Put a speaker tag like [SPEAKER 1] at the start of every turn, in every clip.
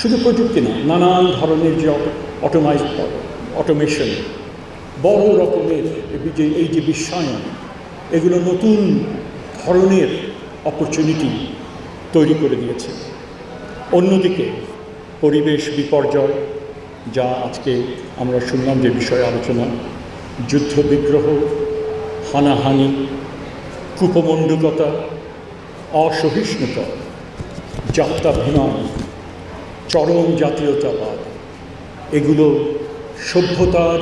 [SPEAKER 1] শুধু প্রযুক্তি না, নানান ধরনের যে অটোমাইজ অটোমেশন বড় রকমের যে, এই যে বিশ্বায়ন, এগুলো নতুন ধরনের অপরচুনিটি তৈরি করে দিয়েছে। অন্যদিকে পরিবেশ বিপর্যয়, যা আজকে আমরা শুনলাম যে বিষয়ে আলোচনা, যুদ্ধ বিগ্রহ, হানাহানি কূপমণ্ডুকতা অসহিষ্ণুতা, যাত্রাভিমান চরম জাতীয়তাবাদ। এগুলো সভ্যতার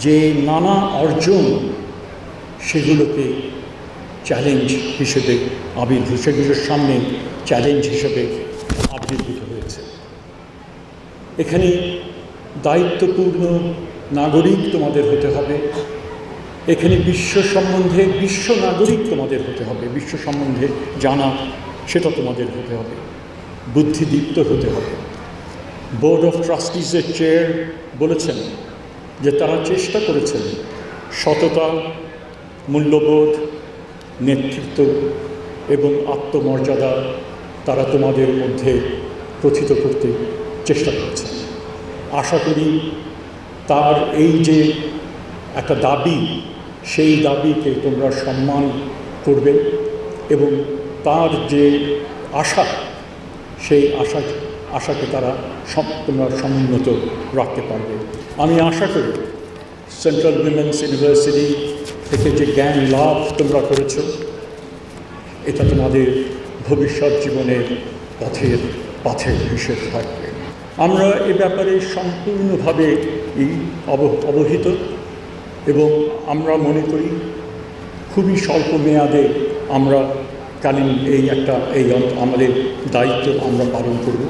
[SPEAKER 1] যে নানা অর্জন, সেগুলোকে চ্যালেঞ্জ হিসেবে আবির্ভূত সেগুলোর সামনে চ্যালেঞ্জ হিসেবে আবির্ভূত হয়েছে। এখানে দায়িত্বপূর্ণ নাগরিক তোমাদের হতে হবে। এখানে বিশ্ব সম্বন্ধে বিশ্ব নাগরিক তোমাদের হতে হবে। বিশ্ব সম্বন্ধে জানা, সেটা তোমাদের হতে হবে। বুদ্ধিদীপ্ত হতে হবে। বোর্ড অফ ট্রাস্টিজের চেয়ার বলেছেন যে তারা চেষ্টা করেছেন সততা, মূল্যবোধ, নেতৃত্ব এবং আত্মমর্যাদা তারা তোমাদের মধ্যে প্রথিত করতে চেষ্টা করেছেন। আশা করি তার এই যে একটা দাবি, সেই দাবিকে তোমরা সম্মান করবে এবং তার যে আশা সেই আশা, আশাকে তারা তোমরা সমুন্নত রাখতে পারবে। আমি আশা করি সেন্ট্রাল উইমেন্স ইউনিভার্সিটি থেকে যে জ্ঞান লাভ তোমরা করেছ, এটা তোমাদের ভবিষ্যৎ জীবনের পথের পথে হিসেবে থাকবে। আমরা এ ব্যাপারে সম্পূর্ণভাবে অবহিত এবং আমরা মনে করি খুবই স্বল্প মেয়াদে আমরা কালীন এই একটা, এই আমাদের দায়িত্ব আমরা পালন করব।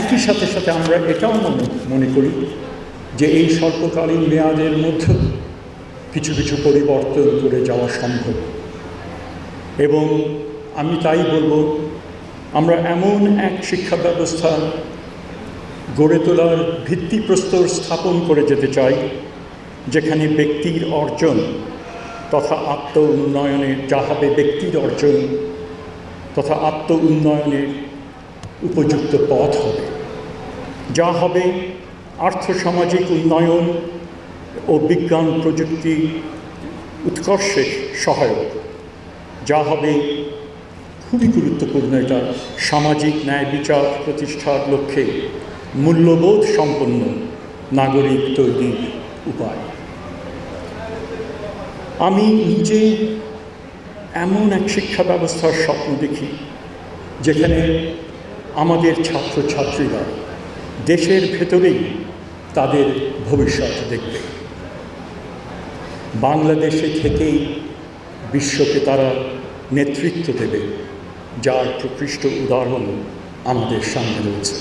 [SPEAKER 1] একই সাথে সাথে আমরা এটাও মনে মনে করি যে এই স্বল্পকালীন মেয়াদের মধ্যে কিছু কিছু পরিবর্তন করে যাওয়া সম্ভব। এবং আমি তাই বলব, আমরা এমন এক শিক্ষা ব্যবস্থা গড়ে তোলার ভিত্তিপ্রস্তর স্থাপন করে যেতে চাই, যেখানে ব্যক্তির অর্জন তথা আত্ম উন্নয়নের যা হবে ব্যক্তির অর্জন, তথা আত্ম উন্নয়নের উপযুক্ত পথ হবে। যা হবে আর্থসামাজিক উন্নয়ন ও বিজ্ঞান প্রযুক্তি উৎকর্ষে সহায়ক। যা হবে খুবই গুরুত্বপূর্ণ এটা সামাজিক ন্যায় বিচার প্রতিষ্ঠার লক্ষ্যে মূল্যবোধ সম্পন্ন নাগরিক তৈরির উপায়। আমি নিজে এমন এক শিক্ষা ব্যবস্থার স্বপ্ন দেখি, যেখানে আমাদের ছাত্রছাত্রীরা দেশের ভেতরেই তাদের ভবিষ্যৎ দেখবে। বাংলাদেশে থেকেই বিশ্বকে তারা নেতৃত্ব দেবে, যার প্রকৃষ্ট উদাহরণ আমাদের সামনে রয়েছে।